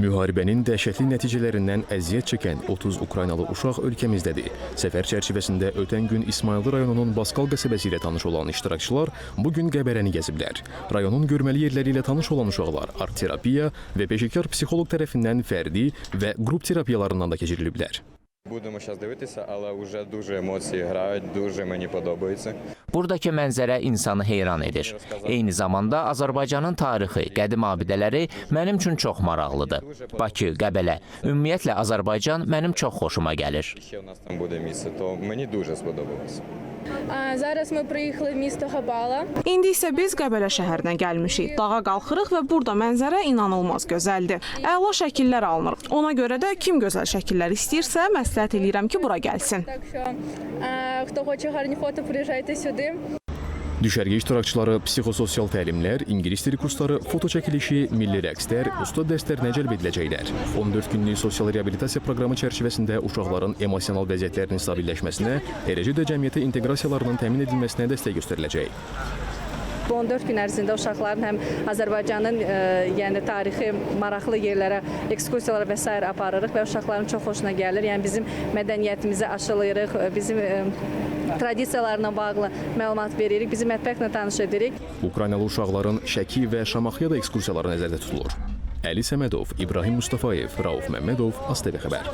Müharibənin dəhşətli nəticələrindən əziyyət çəkən 30 Ukraynalı uşaq ölkəmizdədir. Səfər çərçivəsində ötən gün İsmayıllı rayonunun Baskal qəsəbəsi ilə tanış olan iştirakçılar bu gün Qəbərəni gəziblər. Rayonun görməli yerləri ilə tanış olan uşaqlar art terapiya və peşəkar psixoloq tərəfindən fərdi və qrup terapiyalarından da keçiriliblər. Будемо зараз дивитися, але вже дуже емоції грають, дуже мені подобається. Buradakı mənzərə insanı heyran edir. Eyni zamanda Azərbaycanın tarixi, qədim abidələri mənim üçün çox maraqlıdır. Bakı, Qəbələ, ümumiyyətlə Azərbaycan mənim çox xoşuma gəlir. Ще у нас там буде місце, то мені дуже сподобалося. А, Зараз ми приїхали в місто Габала. İndi isə biz Qəbələ şəhərinə gəlmişik. Dağa qalxırıq və burada mənzərə inanılmaz gözəldir. Əla şəkillər alınır. Ona görə də kim gözəl şəkillər istəyirsə, məsləhət eləyirəm ki, bura gəlsin. Так що, а, хто хоче гарні фото, приїжджайте сюди. Düşərgə iştirakçıları psixososial təlimlər, ingilis dili kursları, foto çəkilişi, milli rəqslər, usta dərslərinə cəlb ediləcəklər. 14 günlük sosial reabilitasiya proqramı çərçivəsində uşaqların emosional vəziyyətlərinin stabilləşməsinə, eləcə də cəmiyyətə inteqrasiyalarının təmin edilməsinə dəstək göstəriləcək. Bu 14 gün ərzində uşaqların həm Azərbaycanın e, yəni tarixi maraqlı yerlərə ekskursiyalar və s. aparırıq və uşaqların çox xoşuna gəlir. Yəni bizim mədəniyyətimizi aşılayırıq, e, bizim e, tradisiyalarla bağlı məlumat veririk, bizi mətbəxlə tanış edirik. Ukraynalı uşaqların Şəki və Şamaxıya da ekskursiyaları nəzərdə tutulur. Əli Səmədov, İbrahim Mustafayev, Rauf Məmmədov, ASTV xəbər.